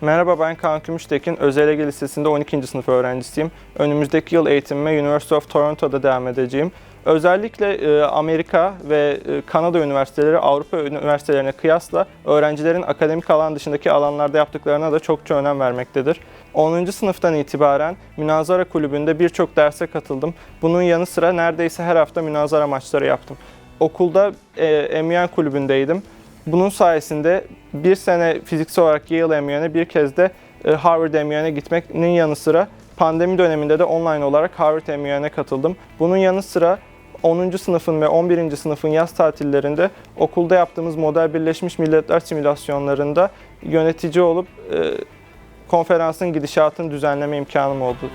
Merhaba ben Kaan Gümüştekin. Özel Ege Lisesi'nde 12. sınıf öğrencisiyim. Önümüzdeki yıl eğitimime University of Toronto'da devam edeceğim. Özellikle e, Amerika ve e, Kanada üniversiteleri Avrupa üniversitelerine kıyasla öğrencilerin akademik alan dışındaki alanlarda yaptıklarına da çokça önem vermektedir. 10. sınıftan itibaren Münazara Kulübü'nde birçok derse katıldım. Bunun yanı sıra neredeyse her hafta münazara maçları yaptım. Okulda e, MEN kulübündeydim. Bunun sayesinde bir sene fiziksel olarak Yale MEN'e bir kez de e, Harvard MEN'e gitmenin yanı sıra pandemi döneminde de online olarak Harvard MEN'e katıldım. Bunun yanı sıra 10. sınıfın ve 11. sınıfın yaz tatillerinde okulda yaptığımız Model Birleşmiş Milletler simülasyonlarında yönetici olup e, konferansın gidişatını düzenleme imkanım oldu.